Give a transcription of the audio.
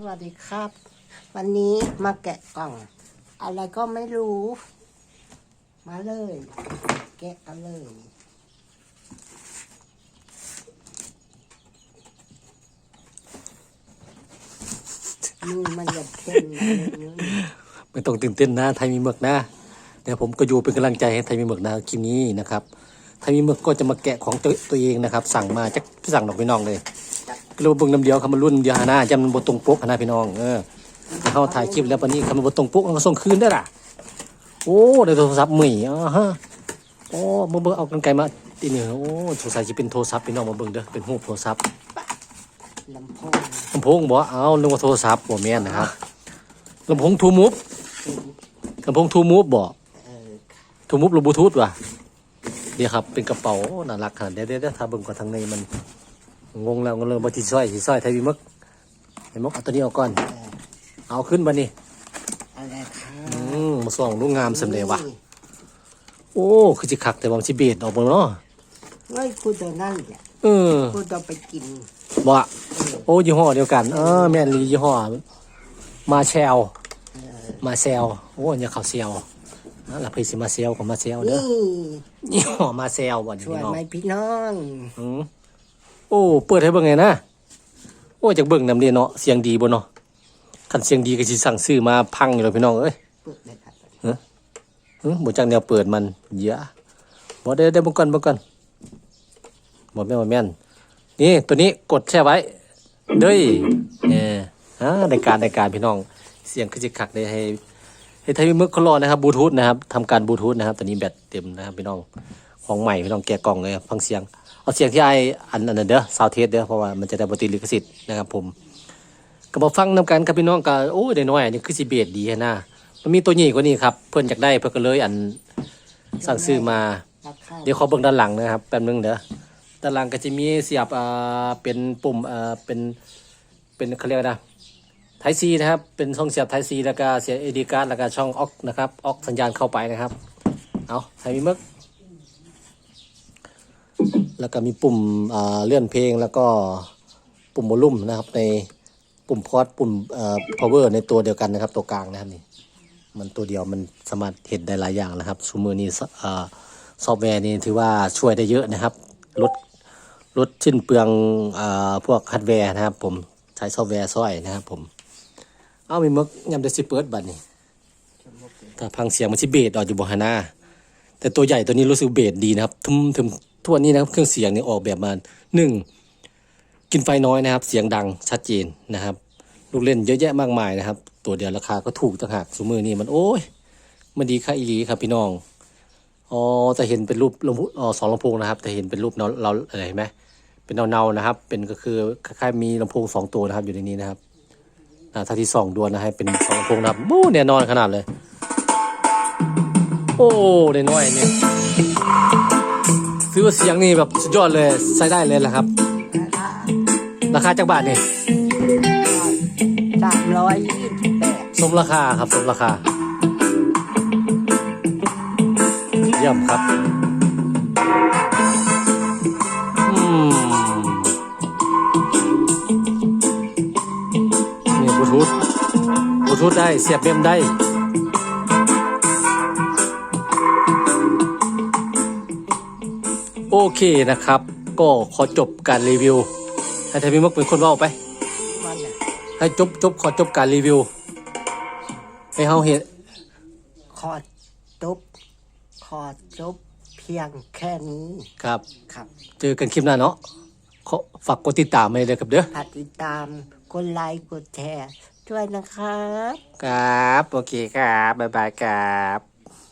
สวัสดีครับ วันนี้มาแกะกล่อง อะไรก็ไม่รู้ มาเลย แกะกันเลย มือมันจะเพ่นมาเนิ้วนี่ไม่ต้องตื่นเต้นนะ ไทยมีหมึกนะเดี๋ยวผมก็อยู่เป็นกำลังใจให้ไทยมีหมึกนะคลิปนี้นะครับ ไทยมีหมึกก็จะมาแกะของตัวตัวเองนะครับ สั่งมาจากสั่งดอกพี่น้องเลย ก็เลยเบิ่งน้ำเดียวครับมันรุ่นเดียวหาหน้าจำมันบตรงปกหาหน้าพี่น้องเออเขาถ่ายคลิปแล้ววันนี้คำมันบตรงปกมันก็ส่งคืนได้ล่ะโอ้ได้โทรศัพท์ใหม่อ่าฮะโอ้มาเบิ่งเอากันไกลมาตีนี่โอ้สงสัยจะเป็นโทรศัพท์พี่น้องมาเบิ่งเด้อเป็นรูโทรศัพท์ลำโพงลำโพงบ่เอานึกว่าโทรศัพท์บ่แม่นนะครับลำโพงทูมูฟลำโพงทูมูฟบออทูมูฟหรือบลูทูธวะเดี๋ยวครับเป็นกระเป๋าน่ารักขนาดเดี๋ยวเดี๋ยวเดี๋ยวถ้าเบิ่งก่อนทางในมัน งงแล้วงงเลยบ่ที่สร้อยที่สร้อยไทยวิมึกไอ้มกเอาตัวนี้เอาก่อนเออเอาขึ้นมานี่อะไรครับอืมมาส่องลูกงามสำเร็จวะโอ้คือสิคักแต่ว่ามันสิเบดออกบ่เนาะเฮ้ยกูจะนั่นแหละเออกูจะไปกินบ่อะโอ้ยี่ห้อเดียวกัน เออแม่นลียี่ห้อมาแชลมาแซลโอ้อย่าเข้าเซลนั่นล่ะเพิ่นสิมาเซลก็มาเซลเด้อนี่ยี่ห้อมาแซลบ่นี่ช่วยพี่น้องไหมพี่น้องอืม โอ้ เปิดให้เบิ่งไงนะ โอ้จากเบิ่งนำเรียนเนาะ เสียงดีบ่เนาะคันเสียงดีก็สิสั่งซื้อมาพังอยู่แล้วพี่น้องเอ้ยเปิดเลยครับหึบ่จักแนวเปิดมันเยอะบ่ได้ได้เบิ่งก่อนเบิ่งก่อนบ่แม่นบ่แม่นนี่ตัวนี้กดแช่ไว้ เด้ยเออฮะในการในการพี่น้อง เสียงคือสิคักได้ให้ให้ไทยมีมึกเขารอนะครับบลูทูธนะครับทำการบลูทูธนะครับตอนนี้แบตเต็มนะครับพี่น้อง ของใหม่พี่น้องแกะกล่องเลยฟังเสียง เอาเสียงที่ไออันอันเด้อซาวเทสเด้อเพราะว่ามันจะได้บติลิขสิทธิ์นะครับผมก็มาฟังนำกันครับพี่น้องก็โอ้ยได้น้อยอันนี่คือสิเบสดีนะมันมีตัวใหญ่กว่านี้ครับเพื่อนอยากได้เพื่อนก็เลยอันสั่งซื้อมา เดี๋ยวขอเบิ่งด้านหลังนะครับแป๊บนึงเด้อด้านหลังก็จะมีเสียบอ่าเป็นปุ่มอ่าเป็นเป็นเขาเรียกว่านะไทซีนะครับ เป็นช่องเสียบไทซีแล้วก็เสียบเอดีการ์ดแล้วก็ช่องออกนะครับออกสัญญาณเข้าไปนะครับ เอาไทยมีมึก แล้วก็มีปุ่มเลื่อนเพลงแล้วก็ปุ่มโวลลุ่มนะครับในปุ่มพอดปุ่มเอ่อ power ในตัวเดียวกันนะครับ ตัวกลางนะครับนี่มันตัวเดียวมันสามารถเห็นได้หลายอย่างนะครับซูมือนี้ซอ่ซอฟต์แวร์นี้ถือว่าช่วยได้เยอะนะครับลดลดชิ้นเปลืองอพวกฮาร์ดแวร์นะครับ ผมใช้ซอฟต์แวร์ซ้อยนะครับ ผม เอามีมึกยำเดซิเปิดบัตรนี่ถ้าพังเสียงมันชิเบสออกอยู่บนฮาน่าแต่ตัวใหญ่ตัวนี้รู้สึกเบสดีนะครับ ทุมทุม ทั่วนี้นะครับเครื่องเสียงเนี่ยออกแบบมาหนึ่งกินไฟน้อยนะครับ เสียงดังชัดเจนนะครับ ลูกเล่นเยอะแยะมากมายนะครับ ตัวเดียวราคาก็ถูกต่างหากสมือนี่มันโอ้ยมันดีค่าอีลีครับพี่น้องอ๋อจะเห็นเป็นรูปลำพงอ๋อสองลำโพงนะครับแต่เห็นเป็นรูปเราเราอะไรเห็นไหมเป็นเนาๆนะครับ เป็นก็คือคล้ายๆมีลำโพงสองตัวนะครับอยู่ในนี้นะครับอ่าถ้าที่สองดวนนะให้เป็นสองลำโพงนะครับโอ้แน่นอนขนาดเลย โอ้แน่น้อยเนี่ย ซื้อว่าเสียงนี่แบบสุดยอดเลยใช้ได้เลยแหละครับ ราคาจากบาทนี่สามร้อยยี่สิบแปดสมราคาครับสมราคา เยี่ยมครับอืมนี่บลูทูธบลูทูธได้เสียบเมมได้ โอเคนะครับ ก็ขอจบการรีวิว ให้ทวีมกเป็นคนเว่าไปมันน่ะให้จบจบขอจบการรีวิว ให้เฮาเห็นขอจบขอจบเพียงแค่นี้ ครับ ครับ เจอกันคลิปหน้าเนาะขอฝากกดติดตามให้เลยครับเด้อ ฝากติดตามกดไลค์กดแชร์ด้วยนะครับ ครับ โอเคครับ บ๊ายบายครับ